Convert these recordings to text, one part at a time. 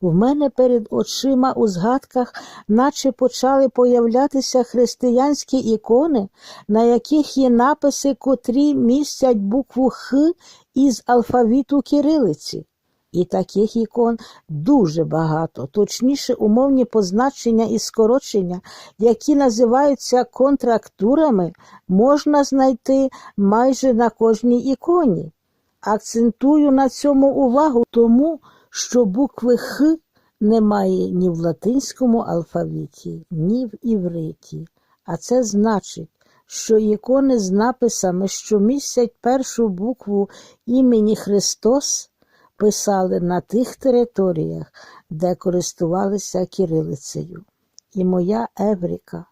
В мене перед очима у згадках, наче почали появлятися християнські ікони, на яких є написи, котрі містять букву Х із алфавіту кирилиці. І таких ікон дуже багато, точніше, умовні позначення і скорочення, які називаються контрактурами, можна знайти майже на кожній іконі. Акцентую на цьому увагу тому, що букви Х немає ні в латинському алфавіті, ні в івриті. А це значить, що ікони з написами, що містять першу букву імені Христос, писали на тих територіях, де користувалися кирилицею. І моя Евріка.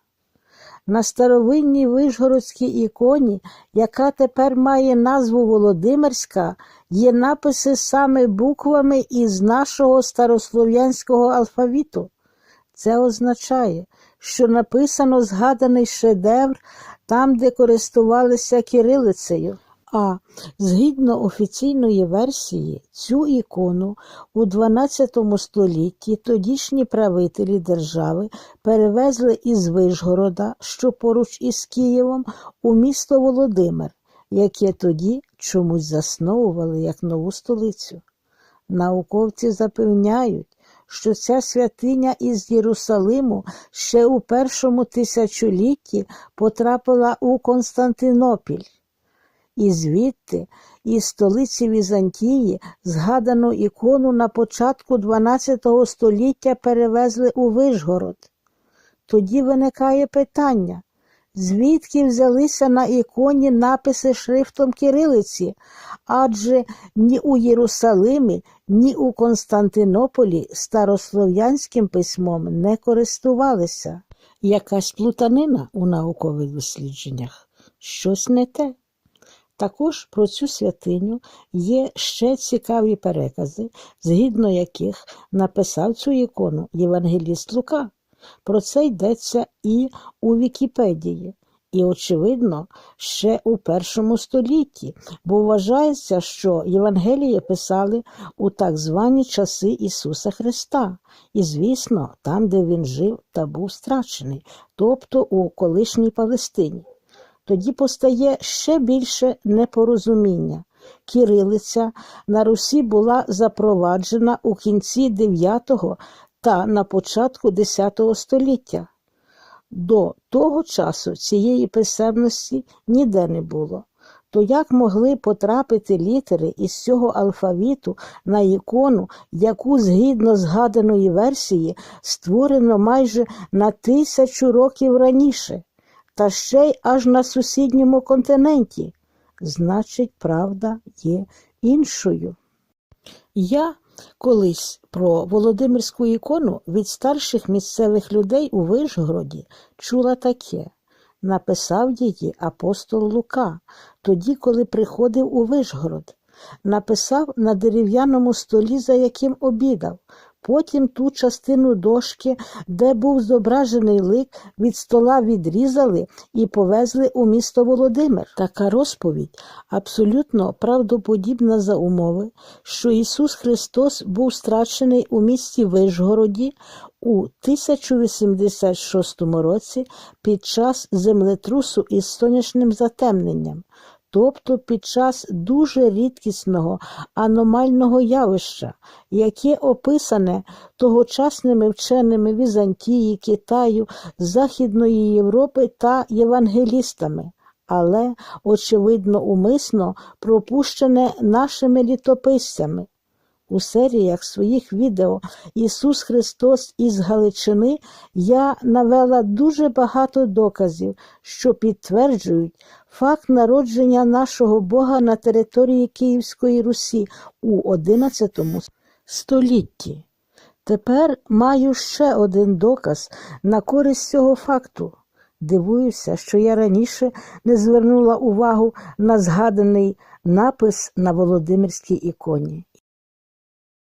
На старовинній вишгородській іконі, яка тепер має назву Володимирська, є написи саме буквами із нашого старослов'янського алфавіту. Це означає, що написано згаданий шедевр там, де користувалися кирилицею. А згідно офіційної версії, цю ікону у 12 столітті тодішні правителі держави перевезли із Вишгорода, що поруч із Києвом, у місто Володимир, яке тоді чомусь засновували як нову столицю. Науковці запевняють, що ця святиня із Єрусалиму ще у першому тисячолітті потрапила у Константинопіль. І звідти, із столиці Візантії, згадану ікону на початку XII століття перевезли у Вишгород. Тоді виникає питання, звідки взялися на іконі написи шрифтом кирилиці, адже ні у Єрусалимі, ні у Константинополі старослов'янським письмом не користувалися. Якась плутанина у наукових дослідженнях, щось не те. Також про цю святиню є ще цікаві перекази, згідно яких написав цю ікону Євангеліст Лука. Про це йдеться і у Вікіпедії, і, очевидно, ще у першому столітті, бо вважається, що Євангеліє писали у так звані часи Ісуса Христа, і, звісно, там, де Він жив та був страчений, тобто у колишній Палестині тоді постає ще більше непорозуміння. Кирилиця на Русі була запроваджена у кінці 9 та на початку 10 століття. До того часу цієї писемності ніде не було. То як могли потрапити літери із цього алфавіту на ікону, яку, згідно згаданої версії, створено майже на тисячу років раніше? Та ще й аж на сусідньому континенті. Значить, правда є іншою. Я колись про Володимирську ікону від старших місцевих людей у Вишгороді чула таке. Написав її апостол Лука, тоді, коли приходив у Вишгород. Написав на дерев'яному столі, за яким обідав. Потім ту частину дошки, де був зображений лик, від стола відрізали і повезли у місто Володимир. Така розповідь абсолютно правдоподібна за умови, що Ісус Христос був страчений у місті Вишгороді у 1086 році під час землетрусу із сонячним затемненням тобто під час дуже рідкісного аномального явища, яке описане тогочасними вченими Візантії, Китаю, Західної Європи та євангелістами. Але, очевидно, умисно пропущене нашими літописцями. У серіях своїх відео Ісус Христос із Галичини я навела дуже багато доказів, що підтверджують факт народження нашого Бога на території Київської Русі у XI столітті. Тепер маю ще один доказ на користь цього факту. Дивуюся, що я раніше не звернула увагу на згаданий напис на Володимирській іконі.